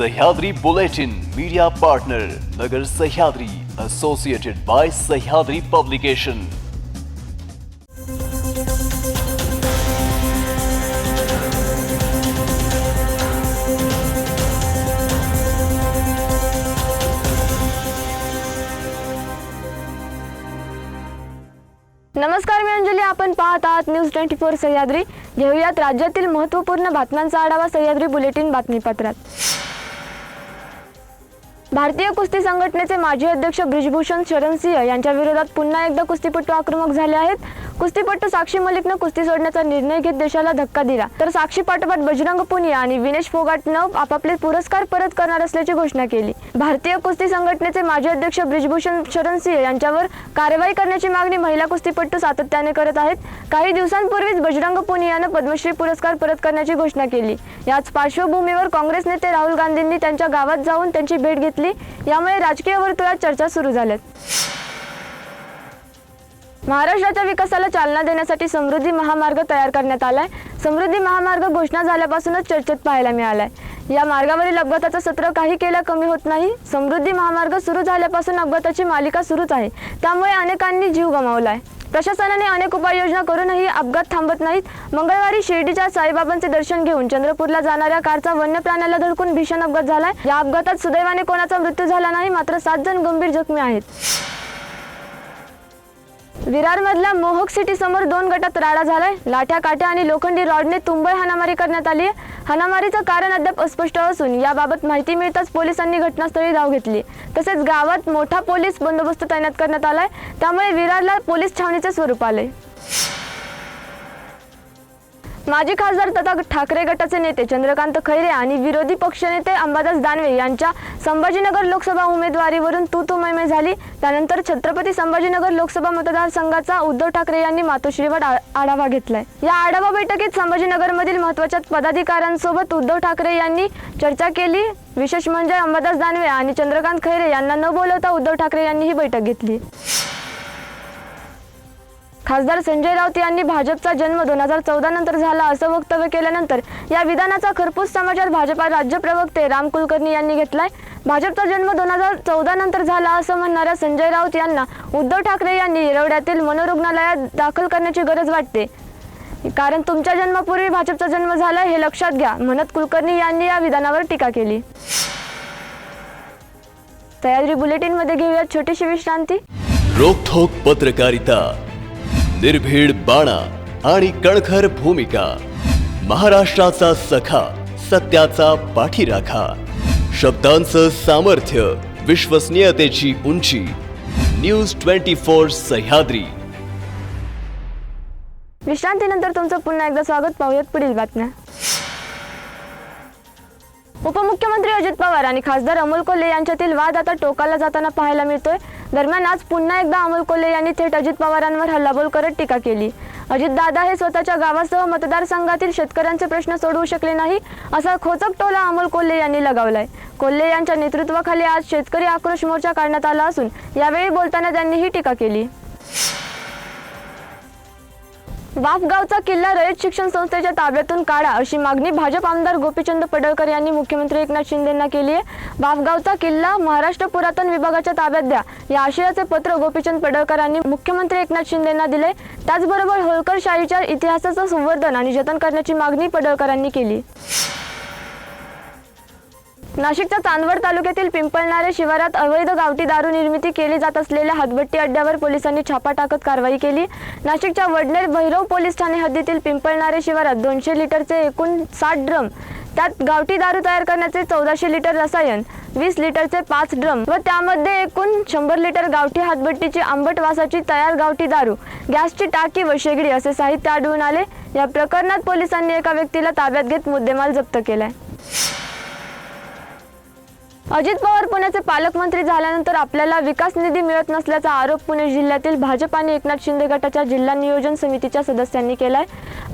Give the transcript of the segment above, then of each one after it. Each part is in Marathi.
Sahyadri Bulletin media partner Nagar Sahyadri associated by Sahyadri publication नमस्कार मी अंजली आपण पाहत आहात न्यूज ट्वेंटी फोर सह्याद्री घेऊयात राज्यातील महत्त्वपूर्ण बातम्यांचा आढावा सह्याद्री बुलेटिन बातमीपत्रात. भारतीय कुस्ती संघटनेचे माजी अध्यक्ष ब्रिजभूषण शरण सिंह यांच्या विरोधात पुन्हा एकदा कुस्तीपटू आक्रमक झाले आहेत. कुस्तीपटू साक्षी मलिकनं कुस्ती सोडण्याचा निर्णय घेत देशाला धक्का दिला. तर साक्षी पाठोपाठ बजरंग पुनिया आणि विनेश फोगाटनं आपापले पुरस्कार परत करणार असल्याची घोषणा केली. भारतीय कुस्ती संघटनेचे माजी अध्यक्ष ब्रिजभूषण शरण सिंह यांच्यावर कारवाई करण्याची मागणी महिला कुस्तीपटू सातत्याने करत आहेत. काही दिवसांपूर्वीच बजरंग पुनियानं पद्मश्री पुरस्कार परत करण्याची घोषणा केली. याच पार्श्वभूमीवर काँग्रेस नेते राहुल गांधींनी त्यांच्या गावात जाऊन त्यांची भेट घेतली. यामुळे राजकीय वर्तुळात चर्चा सुरू झाल्यात. महाराष्ट्राच्या विकासाला चालना देण्यासाठी समृद्धी महामार्ग तयार करण्यात आलाय. समृद्धी महामार्ग घोषणा झाल्यापासूनच चर्चेत पाहायला मिळालाय. या मार्गावरील अपघाताचं सत्र काही केलं कमी होत नाही. समृद्धी महामार्ग सुरू झाल्यापासून अपघाताची मालिका सुरूच आहे. त्यामुळे अनेकांनी जीव गमावलाय. प्रशासनाने अनेक उपाययोजना करूनही अपघात थांबत नाहीत. मंगळवारी शिर्डीच्या साईबाबांचे दर्शन घेऊन चंद्रपूरला जाणाऱ्या कारचा वन्य प्राण्याला धडकून भीषण अपघात झालाय. या अपघातात सुदैवाने कोणाचा मृत्यू झाला नाही मात्र सात जण गंभीर जखमी आहेत. विरारमधल्या मोहक सिटी समोर दोन गटात राडा झालाय. लाठ्या काठ्या आणि लोखंडी रॉडने तुंबळ हाणामारी करण्यात आली आहे. हाणामारीचं कारण अद्याप अस्पष्ट असून याबाबत माहिती मिळताच पोलिसांनी घटनास्थळी धाव घेतली. तसेच गावात मोठा पोलीस बंदोबस्त तैनात करण्यात आलाय. त्यामुळे विरारला पोलीस छावणीचे स्वरूप आले माजी खासदार तथा ठाकरे गटाचे नेते चंद्रकांत खैरे आणि विरोधी पक्षनेते अंबादास दानवे यांच्या संभाजीनगर लोकसभा उमेदवारीवरून तू तू मैमै झाली. त्यानंतर छत्रपती संभाजीनगर लोकसभा मतदारसंघाचा उद्धव ठाकरे यांनी मातोश्रीवर आढावा घेतलाय. या आढावा बैठकीत संभाजीनगरमधील महत्त्वाच्या पदाधिकाऱ्यांसोबत उद्धव ठाकरे यांनी चर्चा केली. विशेष म्हणजे अंबादास दानवे आणि चंद्रकांत खैरे यांना न बोलवता उद्धव ठाकरे यांनी ही बैठक घेतली. खासदार संजय राऊत यांनी भाजपचा जन्म दोन हजार चौदा नंतर झाला असं वक्तव्य केल्यानंतर या विधानाचा खरपूस समाचार भाजपा राज्य प्रवक्ते राम कुलकर्णी यांनी घेतलाय. भाजपचा जन्म दोन हजार चौदा नंतर झाला असं म्हणणाऱ्या संजय राऊत यांना उद्धव ठाकरे यांनी येरवड्यातील मनोरुग्णालयात दाखल करण्याची गरज वाटते. कारण तुमच्या जन्मापूर्वी भाजपचा जन्म झाला हे लक्षात घ्या म्हणत कुलकर्णी यांनी या विधानावर टीका केली. सह्याद्री बुलेटिनमध्ये घेऊयात छोटीशी विश्रांती. रोखोक पत्रकारिता. निर्भीड बाणा आणि कणखर भूमिका. महाराष्ट्राचा सखा सत्याचा पाठीराखा. शब्दांचं सामर्थ्य विश्वसनीयतेची उंची. News twenty four Sahyadri. विश्रांतीनंतर तुमचं पुन्हा एकदा स्वागत. पाहूयात पुढील बातम्या. उपमुख्यमंत्री अजित पवार आणि खासदार अमोल कोल्हे यांच्यातील वाद आता टोकाला जाताना पाहायला मिळतोय. दरम्यान आज पुन्हा एकदा अमोल कोल्हे यांनी थेट अजित पवारांवर हल्लाबोल करत टीका केली. अजित दादा हे स्वतःच्या गावासह मतदारसंघातील शेतकऱ्यांचे प्रश्न सोडवू शकले नाही असा खोचक टोला अमोल कोल्हे यांनी लगावलाय. कोल्हे यांच्या नेतृत्वाखाली आज शेतकरी आक्रोश मोर्चा काढण्यात आला असून यावेळी बोलताना त्यांनी ही टीका केली. वाफगावचा किल्ला रयत शिक्षण संस्थेच्या ताब्यातून काढा अशी मागणी भाजप आमदार गोपीचंद पडळकर यांनी मुख्यमंत्री एकनाथ शिंदेंना केली आहे. वाफगावचा किल्ला महाराष्ट्र पुरातन विभागाच्या ताब्यात द्या. या आशयाचे पत्र गोपीचंद पडळकरांनी मुख्यमंत्री एकनाथ शिंदेंना दिले त्याचबरोबर होळकर शाहीच्या इतिहासाचं संवर्धन आणि जतन करण्याची मागणी पडळकरांनी केली. नाशिकच्या चांदवड तालुक्यातील पिंपळणारे शिवारात अवैध गावठी दारू निर्मिती केली जात असलेल्या हातभट्टी अड्ड्यावर पोलिसांनी छापा टाकत कारवाई केली. नाशिकच्या वडनेर भैरव पोलीस ठाणे हद्दीतील पिंपळणारे शिवारात दोनशे लिटरचे एकूण साठ ड्रम त्यात गावठी दारू तयार करण्याचे चौदाशे लिटर रसायन वीस लिटरचे पाच ड्रम व त्यामध्ये एकूण शंभर लिटर गावठी हातभट्टीची आंबट वासाची तयार गावठी दारू गॅसची टाकी व शेगडी असे साहित्य आढळून आले. या प्रकरणात पोलिसांनी एका व्यक्तीला ताब्यात घेत मुद्देमाल जप्त केलाय. अजित पवार पुण्याचे पालकमंत्री झाल्यानंतर आपल्याला विकास निधी मिळत नसल्याचा आरोप पुणे जिल्ह्यातील भाजप आणि एकनाथ शिंदे गटाच्या जिल्हा नियोजन समितीच्या सदस्यांनी केलाय.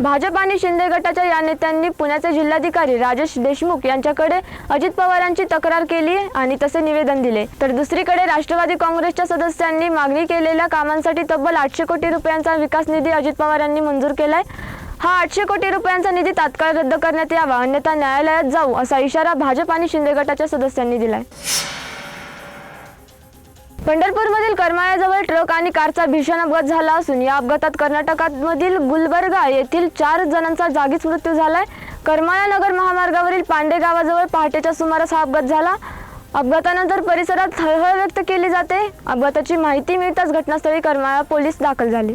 भाजप आणि शिंदे गटाच्या या नेत्यांनी पुण्याचे जिल्हाधिकारी राजेश देशमुख यांच्याकडे अजित पवारांची तक्रार केली आणि तसे निवेदन दिले. तर दुसरीकडे राष्ट्रवादी काँग्रेसच्या सदस्यांनी मागणी केलेल्या कामांसाठी तब्बल आठशे कोटी रुपयांचा विकास निधी अजित पवारांनी मंजूर केलाय. हा आठशे कोटी रुपयांचा निधी तात्काळ रद्द करण्यात यावा अन्यथा न्यायालयात जाऊ असा इशारा भाजप आणि शिंदे गटाच्या सदस्यांनी दिलाय. पंढरपूरमधील करमाळ्याजवळ ट्रक आणि कारचा भीषण अपघात झाला असून या अपघातात कर्नाटकामधील गुलबर्गा येथील चार जणांचा जागीच मृत्यू झालाय. करमाळा नगर महामार्गावरील पांडे गावाजवळ पहाटेच्या सुमारास हा अपघात झाला. अपघातानंतर परिसरात हळहळ व्यक्त केली जाते. अपघाताची माहिती मिळताच घटनास्थळी करमाळा पोलीस दाखल झाले.